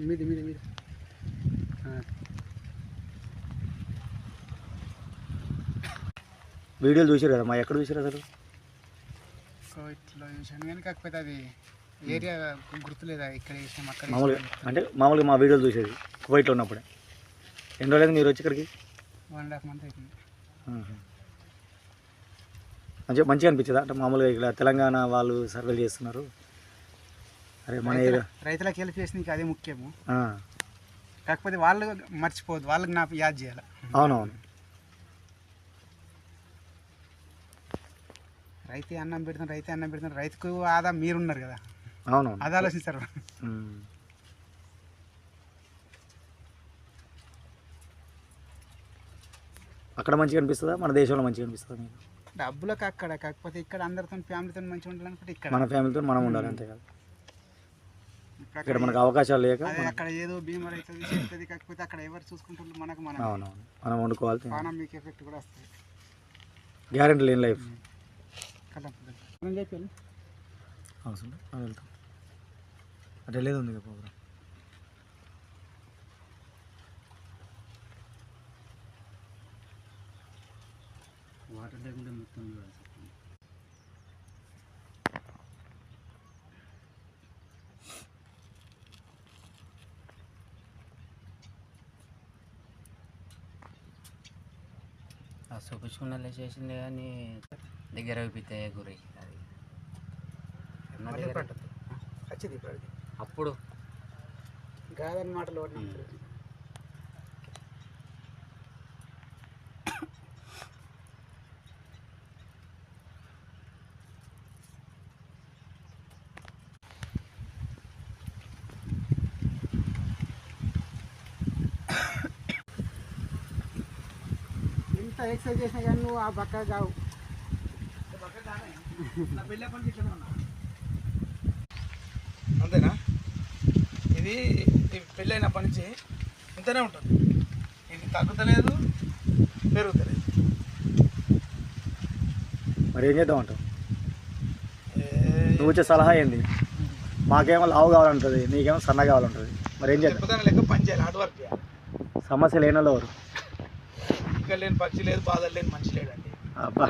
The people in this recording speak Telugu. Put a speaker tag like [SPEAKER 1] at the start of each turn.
[SPEAKER 1] మీది ఆ.
[SPEAKER 2] వీడియోలు చూసారు కదా మా ఎక్కడ చూసారు అసలు?
[SPEAKER 1] ఇట్లా చూసాను కానీ కాకపోతే అది ఏరియా గుర్తులేదా? ఇక్కడ వేసాం అక్కడ
[SPEAKER 2] మామూలుగా అంటే మామూలుగా మా వీడియోలు చూసేది కువైట్లో ఉన్నప్పుడే. ఎన్ని రోజులైంది మీరు వచ్చి ఇక్కడికి?
[SPEAKER 1] వన్ అండ్ హాఫ్ మంత్ అవుతుంది
[SPEAKER 2] మంచిగా మంచిగా అనిపించదా. అంటే మామూలుగా ఇక్కడ తెలంగాణ వాళ్ళు సర్వేలు చేస్తున్నారు. అరే మన ఏరియా
[SPEAKER 1] రైతుల- రైతులకు హెల్ప్ చేసి నీకు అదే ముఖ్యము. కాకపోతే వాళ్ళు మర్చిపోవద్దు. వాళ్ళకి నాకు యాద్ చేయాలి?
[SPEAKER 2] అవునవును.
[SPEAKER 1] రైతే అన్నం పెడుతున్నారు రైతే అన్నం పెడుతున్నారు. రైతుకు ఆదా మీరున్నారు కదా.
[SPEAKER 2] అవునవును.
[SPEAKER 1] అది ఆలోచిస్తారు.
[SPEAKER 2] అక్కడ మంచిగా అనిపిస్తుందా? మన దేశంలో మంచిగా అనిపిస్తుందా మీకు?
[SPEAKER 1] డబ్బులకు అక్కడ కాకపోతే ఇక్కడ అందరితో ఫ్యామిలీతో మంచిగా ఉండాలనుకుంటే ఇక్కడ.
[SPEAKER 2] మన ఫ్యామిలీతో మనం ఉండాలి అంతే కదా. ఇక్కడ మనకు అవకాశాలు లేక మనం-
[SPEAKER 1] అక్కడ ఏదో బీమా అవుతుంది చెప్తుంది కాకపోతే అక్కడ ఎవరు చూసుకుంటారు మనకు మనం
[SPEAKER 2] అవునవును. మనం వండుకోవాలి
[SPEAKER 1] పానం మీకు ఎఫెక్ట్ కూడా వస్తుంది.
[SPEAKER 2] గ్యారెంటీ లేని లైఫ్.
[SPEAKER 1] మనం చెప్పాను
[SPEAKER 2] అవసరం మనం వెళ్తాం. అటు లేదు ఉంది కదా ప్రోగ్రామ్.
[SPEAKER 1] వాటర్ లేకుండా మొత్తం
[SPEAKER 3] ఆ చూపించుకున్నలే చేసిండే కానీ దగ్గర అయిపోతే గురి అది. అప్పుడు.
[SPEAKER 1] కాదని మాటలు ఎంత ఎక్సర్సైజ్ చేసినా కానీ నువ్వు ఆ బక్క కావు.
[SPEAKER 4] అంతేనా? ఇది పెళ్ళైనప్పటి నుంచి ఇంతనే ఉంటుంది. ఇది తగ్గుతలేదు పెరుగుతలేదు.
[SPEAKER 2] మరి ఏం చేద్దాం అంటావు?
[SPEAKER 4] ఏ-
[SPEAKER 2] నువ్వు వచ్చే సలహా ఏంది? మాకేమో లావు కావాలంటుంది నీకేమో సన్న కావాలంటుంది. మరి ఏం చేద్దాం?
[SPEAKER 4] లెక్క పని చేయాలి హార్డ్ వర్క్
[SPEAKER 2] సమస్య లేని వాళ్ళు
[SPEAKER 4] లేని పక్షి లేదు బాధలు లేని మనిషి లేడండి.
[SPEAKER 2] అబ్బా.